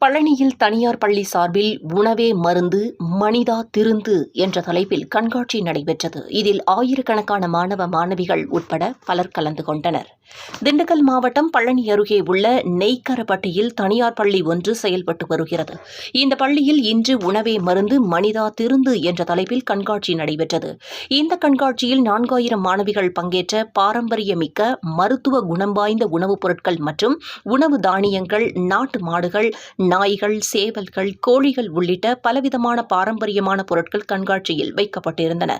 பழனியில் தனியார் பள்ளி சார்பில் உணவே மருந்து மனிதா திருந்து என்ற தலைப்பில் கண்காட்சி நடைபெற்றது. இதில் ஆயிரக்கணக்கான மாணவ மாணவிகள் உட்பட பலர் கலந்து கொண்டனர். திண்டுக்கல் மாவட்டம் பழனி அருகே உள்ள நெய்க்கரப்பட்டியில் தனியார் பள்ளி ஒன்று செயல்பட்டு வருகிறது. இந்த பள்ளியில் இன்று உணவே மருந்து மனிதா திருந்து என்ற தலைப்பில் கண்காட்சி நடைபெற்றது. இந்த கண்காட்சியில் நான்காயிரம் மாணவிகள் பங்கேற்ற பாரம்பரியமிக்க மருத்துவ குணம் வாய்ந்த உணவுப் பொருட்கள் மற்றும் உணவு தானியங்கள் நாட்டு மாடுகள் நாய்கள் சேவல்கள் கோழிகள் உள்ளிட்ட பலவிதமான பாரம்பரியமான பொருட்கள் கண்காட்சியில் வைக்கப்பட்டிருந்தன.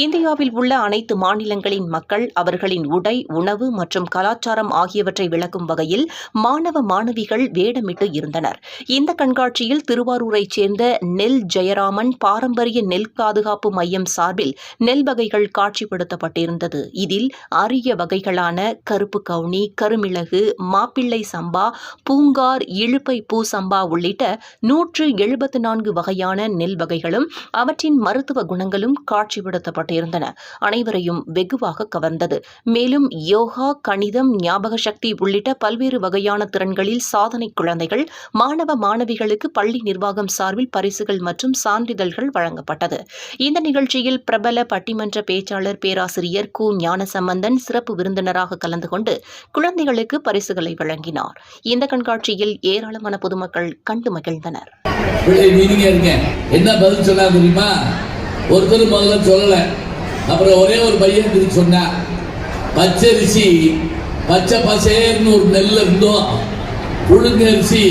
இந்தியாவில் உள்ள அனைத்து மாநிலங்களின் மக்கள் அவர்களின் உடை உணவு மற்றும் கலாச்சாரம் ஆகியவற்றை விளக்கும் வகையில் மாணவ மாணவிகள் வேடமிட்டு இருந்தனர். இந்த கண்காட்சியில் திருவாரூரைச் சேர்ந்த நெல் ஜெயராமன் பாரம்பரிய நெல் பாதுகாப்பு மையம் சார்பில் நெல் வகைகள் காட்சிப்படுத்தப்பட்டிருந்தது. இதில் அரிய வகைகளான கருப்பு கவுனி கருமிளகு மாப்பிள்ளை சம்பா பூங்கார் இழுப்பை பூ சம்பா சாம்பா உள்ளிட்ட நூற்று எழுபத்து நான்கு வகையான நெல் வகைகளும் அவற்றின் மருத்துவ குணங்களும் காட்சிப்படுத்தப்பட்டிருந்தன. அனைவரையும் வெகுவாக கவர்ந்தது. மேலும் யோகா கணிதம் ஞாபக சக்தி உள்ளிட்ட பல்வேறு வகையான திறன்களில் சாதனை குழந்தைகள் மாணவ மாணவிகளுக்கு பள்ளி நிர்வாகம் சார்பில் பரிசுகள் மற்றும் சான்றிதழ்கள் வழங்கப்பட்டது. இந்த நிகழ்ச்சியில் பிரபல பட்டிமன்ற பேச்சாளர் பேராசிரியர் கு. ஞானசம்பந்தன் சிறப்பு விருந்தினராக கலந்து கொண்டு குழந்தைகளுக்கு பரிசுகளை வழங்கினார். இந்த கண்காட்சியில் ஏராளமான பொதுமக்கள் கண்டு மகிழ்ந்தனர். என்ன பதில் சொன்னா தெரியுமா? ஒருத்தர் முதல்ல சொல்லல. அப்புறம் ஒரே ஒரு பையன் திருப்பி சொன்னா. பச்சரிசி பச்சை பசேர்னு ஒரு நெல் இருந்தோம். புழுங்க அரிசி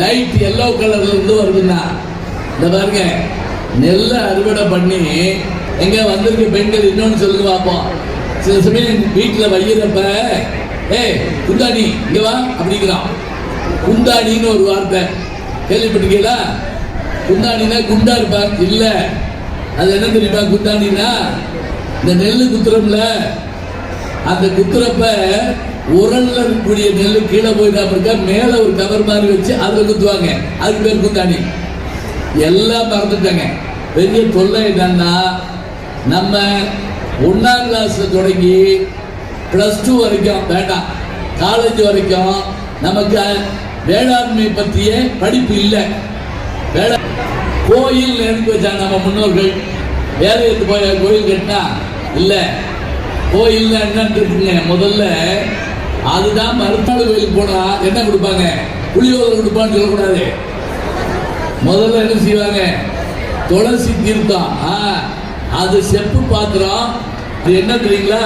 லைட் எல்லோ கலர்ல இருந்து வருதுன்னா. இந்த பாருங்க நெல்லை அறுவடை பண்ணி எங்க வந்திருக்க பெண்கள் இன்னொன்னு சொல்லி பார்ப்போம் சில சமயம் வீட்டில் வையிறப்ப ஏய் குந்தாணி இங்க வா அப்படிங்கிறான். குந்தாணின்னு ஒரு வார்த்தை. கேள்விப்பட்டிருக்கீங்களா? குந்தாணினா குண்டா இருப்பார் இல்ல. அது என்ன தெரியுமா? குந்தாணினா இந்த நெல் குத்துறோம்ல. அந்த குத்துறப்ப உரல்ல இருக்கக்கூடிய நெல் கீழே போயிடாம இருக்க மேல ஒரு கவர் மாதிரி வச்சு அதுல குத்துவாங்க. அதுக்கு பேர் குந்தாணி எல்லாம் மறந்துட்டாங்க. பெரிய தொல்லை என்னன்னா நம்ம ஒன்னாம் கிளாஸ்ல தொடங்கி பிளஸ் டூ வரைக்கும் வேண்டாம். காலேஜ் வரைக்கும் நமக்கு வேளாண்மை பற்றிய படிப்பு இல்லை. வேளா கோயில் எடுத்து வச்சாங்க நம்ம முன்னோர்கள்? வேற எடுத்து போய் கோயில் கட்டினா? இல்லை. கோயில் என்னன்னு இருக்குங்க. முதல்ல அதுதான் மருத்துவ கோயிலுக்கு போனா என்ன கொடுப்பாங்க? புளியோதரை கொடுப்பான்னு சொல்லக்கூடாது. முதல்ல என்ன செய்வாங்க? துளசி தீர்த்தம். ஆ, அது செப்பு பாத்திரம். அது என்ன தெரியுங்களா?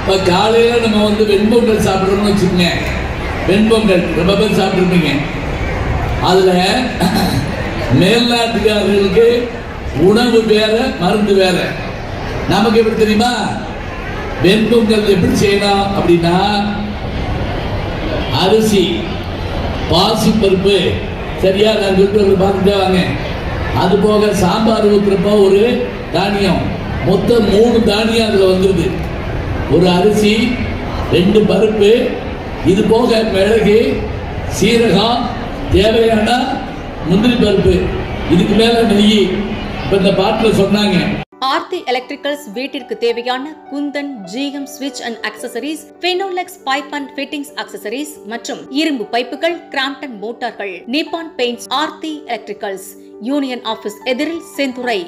இப்போ காலையில் நம்ம வந்து வெண்பொங்கல் சாப்பிட்றோம்னு வச்சுக்கோங்க. வெண்பொங்கல் ரொம்ப பேர் சாப்பிட்ருப்பீங்க அதில் மேல்நாட்டுக்காரர்களுக்கு உணவு வேற மருந்து வேற. நமக்கு எப்படி தெரியுமா? வெண்பொங்கல் எப்படி செய்யணும் அப்படின்னா அரிசி பாசி பருப்பு சரியா? நான் சொல்லிட்டு பார்த்துட்டே வாங்க. அது போக சாம்பார் ஊற்றுறப்போ ஒரு தானியம். மொத்தம் மூணு தானியம் அதில் வந்துடுது ஒரு அரிசி ரெண்டு பருப்பு இது போக மிளகு சீரகம் தேவையான முந்திரி பருப்பு இதுக்கு மேலே நெய். இப்போ இந்த பாட்டில் சொன்னாங்க. ஆர்த்தி எலக்ட்ரிக்கல்ஸ் வீட்டிற்கு தேவையான குந்தன் ஜிஎம் ஸ்விட்ச் and accessories Finolex pipe and fittings accessories மற்றும் இரும்பு பைப்புகள் கிராம்டன் மோட்டார்கள் Nippon paints Aarthi electricals union office எதிரில் செந்துறை.